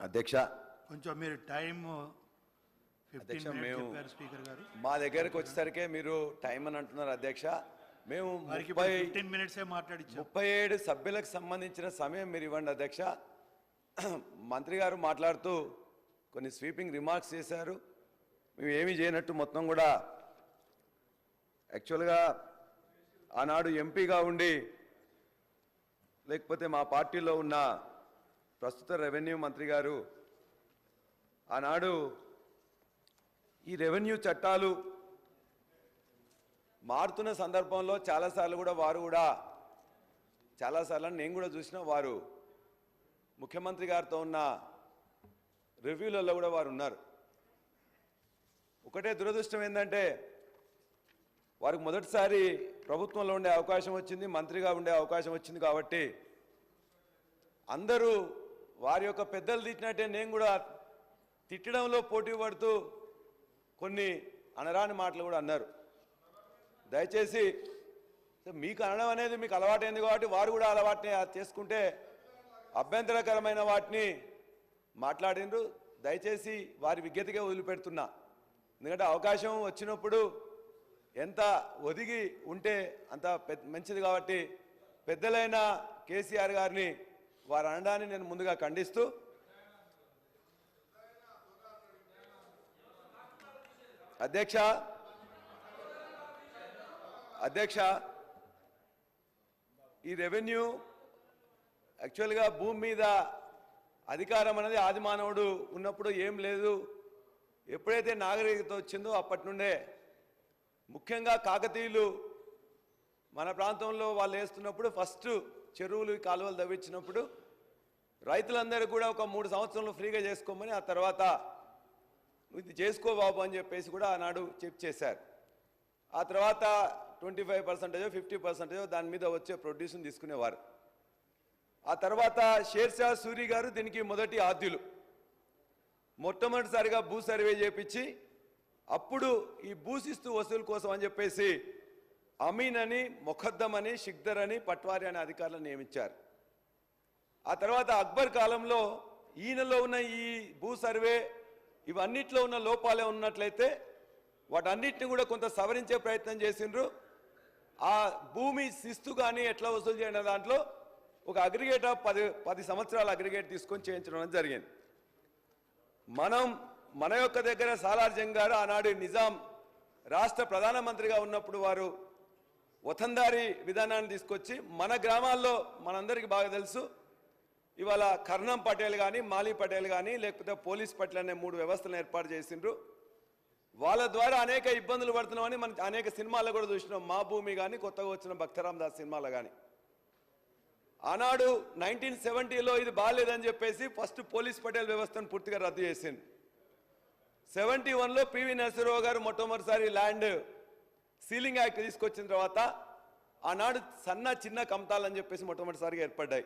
అధ్యక్ష కొంచెం మీరు టైం అధ్యక్ష, మేము- స్పీకర్ గారు. మా దగ్గరకు వచ్చేసరికి మీరు టైం అని అంటున్నారు అధ్యక్ష. మేము ముప్పై మినిట్సే మాట్లాడించాం ముప్పై ఏడు సభ్యులకు సంబంధించిన సమయం మీరు ఇవ్వండి అధ్యక్ష. మంత్రి గారు మాట్లాడుతూ కొన్ని స్వీపింగ్ రిమార్క్స్ చేశారు. మేము ఏమీ చేయనట్టు మొత్తం కూడా యాక్చువల్గా ఆనాడు ఎంపీగా ఉండి లేకపోతే మా పార్టీలో ఉన్న ప్రస్తుత రెవెన్యూ మంత్రి గారు ఆనాడు ఈ రెవెన్యూ చట్టాలు మారుతున్న సందర్భంలో చాలాసార్లు కూడా వారు కూడా చాలాసార్లు నేను కూడా చూసిన వారు ముఖ్యమంత్రి గారితో ఉన్న రివ్యూలలో కూడా వారు ఉన్నారు. ఒకటే దురదృష్టం ఏంటంటే వారికి మొదటిసారి ప్రభుత్వంలో ఉండే అవకాశం వచ్చింది మంత్రిగా ఉండే అవకాశం వచ్చింది కాబట్టి అందరూ వారి యొక్క పెద్దలు తిట్టినట్టే నేను కూడా తిట్టడంలో పోటీ పడుతూ కొన్ని అనరాని మాటలు కూడా అన్నారు. దయచేసి మీకు అనడం అనేది మీకు అలవాటైంది కాబట్టి వారు కూడా అలవాటుని చేసుకుంటే అభ్యంతరకరమైన వాటిని మాట్లాడిండ్రు దయచేసి వారి విజ్ఞతగా వదిలిపెడుతున్నా. ఎందుకంటే అవకాశం వచ్చినప్పుడు ఎంత ఒదిగి ఉంటే అంత పెద్ద మంచిది కాబట్టి పెద్దలైన కేసీఆర్ గారిని వారు అనడాన్ని నేను ముందుగా ఖండిస్తూ అధ్యక్ష అధ్యక్ష ఈ రెవెన్యూ యాక్చువల్గా భూమి మీద అధికారం అనేది ఆదిమానవుడు ఉన్నప్పుడు ఏం లేదు. ఎప్పుడైతే నాగరికత వచ్చిందో అప్పటి నుండే ముఖ్యంగా కాకతీయులు మన ప్రాంతంలో వాళ్ళు వేస్తున్నప్పుడు ఫస్ట్ చెరువులు కాలువలు తవ్వించినప్పుడు రైతులందరూ కూడా ఒక మూడు సంవత్సరాలు ఫ్రీగా చేసుకోమని ఆ తర్వాత ఇది చేసుకో బాబు అని చెప్పేసి కూడా ఆనాడు చెక్ చేశారు. ఆ తర్వాత ట్వంటీ ఫైవ్ పర్సెంటేజో ఫిఫ్టీ పర్సెంటేజో దాని మీద వచ్చే ప్రొడ్యూస్ని తీసుకునేవారు. ఆ తర్వాత షేర్షా సూరి గారు దీనికి మొదటి ఆద్యులు. మొట్టమొదటిసారిగా భూ సర్వే చేపించి అప్పుడు ఈ భూశిస్తు వసూలు కోసం అని చెప్పేసి అమీన్ అని ముఖద్దం అని షిక్దర్ అని పట్వారి అనే అధికారులను నియమించారు. ఆ తర్వాత అక్బర్ కాలంలో ఈయనలో ఉన్న ఈ భూ సర్వే ఇవన్నిట్లో ఉన్న లోపాలే ఉన్నట్లయితే వాటన్నిటిని కూడా కొంత సవరించే ప్రయత్నం చేసిండ్రు. ఆ భూమి శిస్తు కానీ ఎట్లా వసూలు చేయడం దాంట్లో ఒక అగ్రిగేట్ పది పది సంవత్సరాల అగ్రిగేట్ తీసుకొని చేయించడం జరిగింది. మనం మన యొక్క దగ్గర సాలార్జంగ్ గారు ఆనాడు నిజాం రాష్ట్ర ప్రధానమంత్రిగా ఉన్నప్పుడు వారు వతందారి విధానాన్ని తీసుకొచ్చి మన గ్రామాల్లో మనందరికీ బాగా తెలుసు. ఇవాళ కర్ణం పటేల్ కానీ మాలీ పటేల్ కానీ లేకపోతే పోలీస్ పటేల్ అనే మూడు వ్యవస్థలను ఏర్పాటు చేసిండ్రు. వాళ్ళ ద్వారా అనేక ఇబ్బందులు పడుతున్నామని మనం అనేక సినిమాల్లో కూడా చూసినాం. మా భూమి కానీ కొత్తగా వచ్చిన భక్తరామ్ దాస్ సినిమాలో కానీ ఆనాడు నైన్టీన్ సెవెంటీలో ఇది బాగాలేదని చెప్పేసి ఫస్ట్ పోలీస్ పటేల్ వ్యవస్థను పూర్తిగా రద్దు చేసింది సెవెంటీ వన్లో పివి నరసింహరావు గారు మొట్టమొదటిసారి ల్యాండ్ సీలింగ్ యాక్ట్ తీసుకొచ్చిన తర్వాత ఆనాడు సన్న చిన్న కమతాలని చెప్పేసి మొట్టమొదటిసారిగా ఏర్పడ్డాయి.